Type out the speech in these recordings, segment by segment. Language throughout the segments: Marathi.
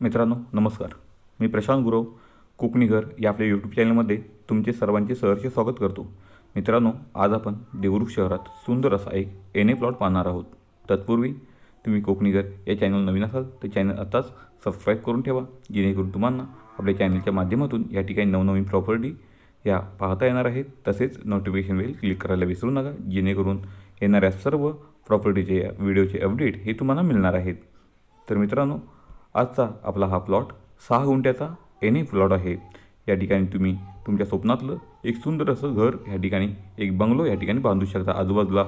मित्रांनो नमस्कार. मी प्रशांत गुरव कोकणीघर या आपल्या यूट्यूब चॅनलमध्ये तुमचे सर्वांचे सहर्ष स्वागत करतो. मित्रांनो आज आपण देवरुख शहरात सुंदर असा एक एन ए प्लॉट पाहणार आहोत. तत्पूर्वी तुम्ही कोकणीघर या चॅनल नवीन असाल तर चॅनल आत्ताच सबस्क्राईब करून ठेवा जेणेकरून तुम्हाला आपल्या चॅनलच्या माध्यमातून या ठिकाणी नवनवीन प्रॉपर्टी या पाहता येणार आहेत. तसेच नोटिफिकेशन बेल क्लिक करायला विसरू नका जेणेकरून येणाऱ्या सर्व प्रॉपर्टीचे व्हिडिओचे अपडेट हे तुम्हाला मिळणार आहेत. तर मित्रांनो आजचा आपला हा प्लॉट सहा गुंठ्याचा एन ए प्लॉट आहे. या ठिकाणी तुम्ही तुमच्या स्वप्नातलं एक सुंदर असं घर या ठिकाणी एक बंगलो या ठिकाणी बांधू शकता. आजूबाजूला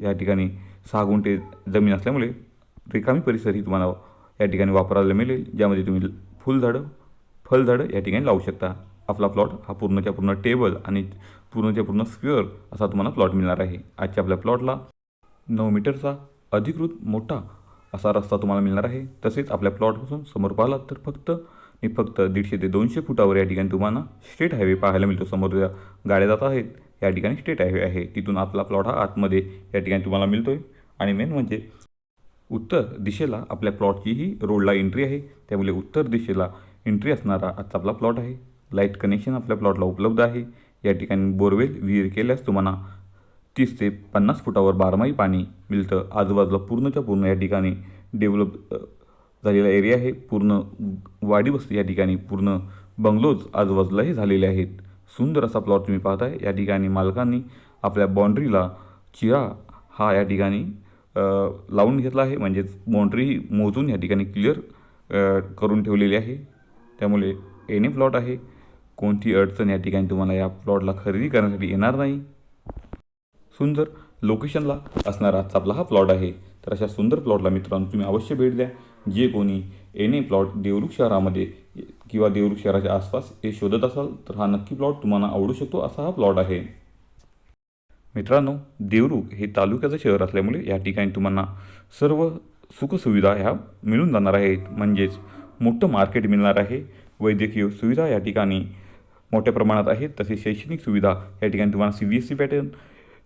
या ठिकाणी सहा गुंठे जमीन असल्यामुळे रिकामी परिसर ही तुम्हाला या ठिकाणी वापरायला मिळेल ज्यामध्ये तुम्ही फुलझाडं फळझाडं या ठिकाणी लावू शकता. आपला प्लॉट हा पूर्णच्या पूर्ण टेबल आणि पूर्णच्या पूर्ण स्क्वेअर असा तुम्हाला प्लॉट मिळणार आहे. आजच्या आपल्या प्लॉटला नऊ मीटरचा अधिकृत मोठा असा रस्ता तुम्हाला मिळणार आहे. तसेच आपल्या प्लॉटपासून समोर पाहिलात तर फक्त आणि फक्त दीडशे ते दोनशे फुटावर या ठिकाणी तुम्हाला स्टेट हायवे पाहायला मिळतो. समोर ज्या गाड्या जात आहेत या ठिकाणी स्टेट हायवे आहे. तिथून आपला प्लॉट हा आतमध्ये या ठिकाणी तुम्हाला मिळतो आहे आणि मेन म्हणजे उत्तर दिशेला आपल्या प्लॉटचीही रोडला एंट्री आहे. त्यामुळे उत्तर दिशेला एंट्री असणारा आजचा आपला प्लॉट आहे. लाइट कनेक्शन आपल्या प्लॉटला उपलब्ध आहे. या ठिकाणी बोरवेल विहीर केल्यास तुम्हाला तीस ते पन्नास फुटावर बारमाही पाणी मिळतं. आजूबाजूला पूर्णच्या पूर्ण या ठिकाणी डेव्हलप झालेला एरिया आहे. पूर्ण वाडी वस्ती या ठिकाणी पूर्ण बंगलोज आजूबाजूलाही झालेले आहेत. सुंदर असा प्लॉट तुम्ही पाहताय. या ठिकाणी मालकांनी आपल्या बाँड्रीला चिरा हा या ठिकाणी लावून घेतला आहे. म्हणजेच बाँड्री मोजून या ठिकाणी क्लिअर करून ठेवलेली आहे. त्यामुळे एने प्लॉट आहे. कोणती अडचण या ठिकाणी तुम्हाला या प्लॉटला खरेदी करण्यासाठी येणार नाही. सुंदर लोकेशनला असणारा आजचा आपला हा प्लॉट आहे. तर अशा सुंदर प्लॉटला मित्रांनो तुम्ही अवश्य भेट द्या. जे कोणी एन ए प्लॉट देवरुख शहरामध्ये किंवा देवरुख शहराच्या आसपास हे शोधत असाल तर हा नक्की प्लॉट तुम्हाला आवडू शकतो. असा हा प्लॉट आहे. मित्रांनो देवरुख हे तालुक्याचं शहर असल्यामुळे या ठिकाणी तुम्हाला सर्व सुखसुविधा ह्या मिळून जाणार आहेत. म्हणजेच मोठं मार्केट मिळणार आहे. वैद्यकीय सुविधा या ठिकाणी मोठ्या प्रमाणात आहेत. तसेच शैक्षणिक सुविधा या ठिकाणी तुम्हाला C B S C pattern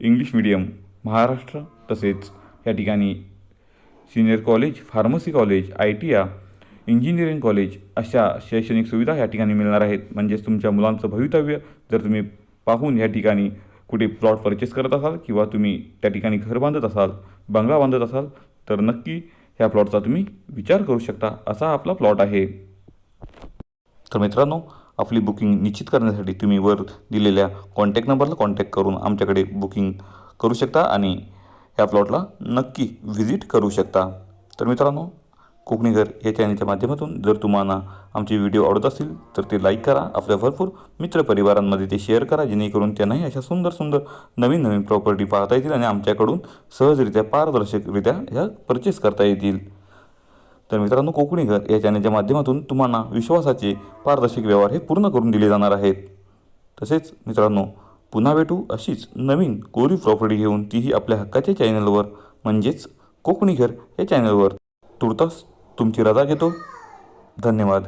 English medium Maharashtra तसेच या ठिकाणी senior college pharmacy college I T या इंजिनिअरिंग कॉलेज अशा शैक्षणिक सुविधा या ठिकाणी मिळणार आहेत. म्हणजेच तुमच्या मुलांचं भवितव्य जर तुम्ही पाहून या ठिकाणी कुठे प्लॉट परचेस करत असाल किंवा तुम्ही त्या ठिकाणी घर बांधत असाल बंगला बांधत असाल तर नक्की ह्या प्लॉटचा तुम्ही विचार करू शकता. असा आपला प्लॉट आहे. तर मित्रांनो आपली बुकिंग निश्चित करण्यासाठी तुम्ही वर दिलेल्या कॉन्टॅक्ट नंबरला कॉन्टॅक्ट करून आमच्याकडे बुकिंग करू शकता आणि ह्या प्लॉटला नक्की व्हिजिट करू शकता. तर मित्रांनो कोकणी घर या चॅनलच्या माध्यमातून जर तुम्हाला आमचे व्हिडिओ आवडत असतील तर ते लाईक करा. आपल्या भरपूर मित्रपरिवारांमध्ये ते शेअर करा जेणेकरून त्यांनाही अशा सुंदर सुंदर नवीन नवीन प्रॉपर्टी पाहता येतील आणि आमच्याकडून सहजरित्या पारदर्शकरित्या ह्या परचेस करता येतील. तर मित्रांनो कोकणी घर या चॅनलच्या माध्यमातून तुम्हाला विश्वासाचे पारदर्शक व्यवहार हे पूर्ण करून दिले जाणार आहेत. तसेच मित्रांनो पुन्हा भेटू अशीच नवीन कोरी प्रॉपर्टी घेऊन तीही आपल्या हक्काच्या चॅनलवर म्हणजेच कोकणी घर या चॅनलवर. तुर्तास तुमची रजा घेतो. धन्यवाद.